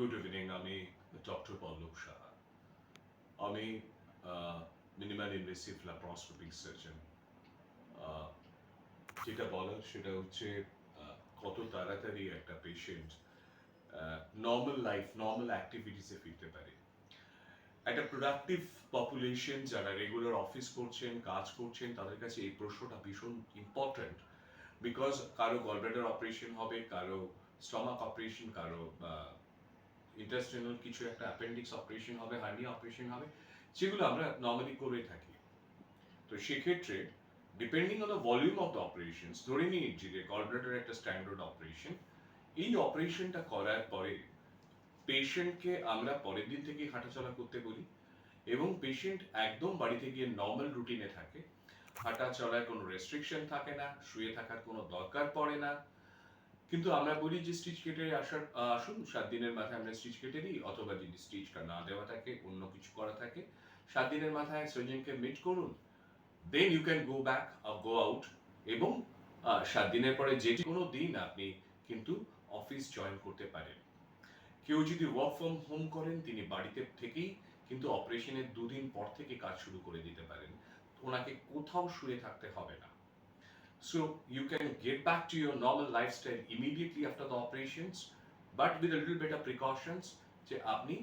Good evening, আমি doctor Pallab Saha. আমি minimal invasive laparoscopic surgeon যেটা বলার সেটা হচ্ছে কত তাড়াতাড়ি একটা পেশেন্ট নর্মাল লাইফ নর্মাল অ্যাক্টিভিটিসে ফিরতে পারে। একটা প্রোডাক্টিভ পপুলেশন যারা রেগুলার অফিস করছেন, কাজ করছেন, তাদের কাছে এই প্রশ্নটা ভীষণ ইম্পর্ট্যান্ট বিকজ কারও গলব্লাডার অপারেশন হবে, কারও স্টমাক অপারেশন কারও ইন্টাস্টিনাল কিছু একটা অ্যাপেন্ডিক্স অপারেশন হবে হার্নিয়া অপারেশন হবে, যেগুলো আমরা নর্মালি করে থাকি। তো সেক্ষেত্রে depending on the volume of the operation ধরে নিই যে গলব্লাডার একটা স্ট্যান্ডার্ড অপারেশন এই অপারেশনটা করার পরে পেশেন্টকে আমরা পরের দিন থেকেই হাঁটাচলা করতে বলি এবং পেশেন্ট একদম বাড়িতে গিয়ে নর্মাল রুটিনে থাকে। হাঁটা চলায় কোনো রেস্ট্রিকশন থাকে না, শুয়ে থাকার কোনো দরকার পড়ে না। কিন্তু আমরা বলি যে স্টিচ কেটে আসার আসুন, সাত দিনের মাথায় আমরা স্টিচ কেটে দিই, অথবা যদি স্টিচটা না দেওয়া থাকে, অন্য কিছু করা থাকে, সাত দিনের মাথায় সার্জনকে মিট করুন। Then you can go back go out এবং সাত দিনের পরে যে কোনো দিন আপনি কিন্তু অফিস জয়েন করতে পারেন। কেউ যদি ওয়ার্ক ফ্রম হোম করেন, তিনি বাড়িতে থেকেই কিন্তু অপারেশনের দুদিন পর থেকে কাজ শুরু করে দিতে পারেন। ওনাকে কোথাও শুয়ে থাকতে হবে না। So you can get back to your normal lifestyle immediately after the operations but with little better precautions যে আপনি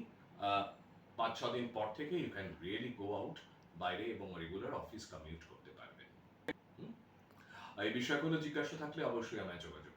পাঁচ, ছ দিন পর থেকে you can really go out বাইরে এবং রেগুলার অফিস কমিউট করতে পারবেন? এই বিষয়ে কোনো জিজ্ঞাসা থাকলে অবশ্যই আমায় যোগাযোগ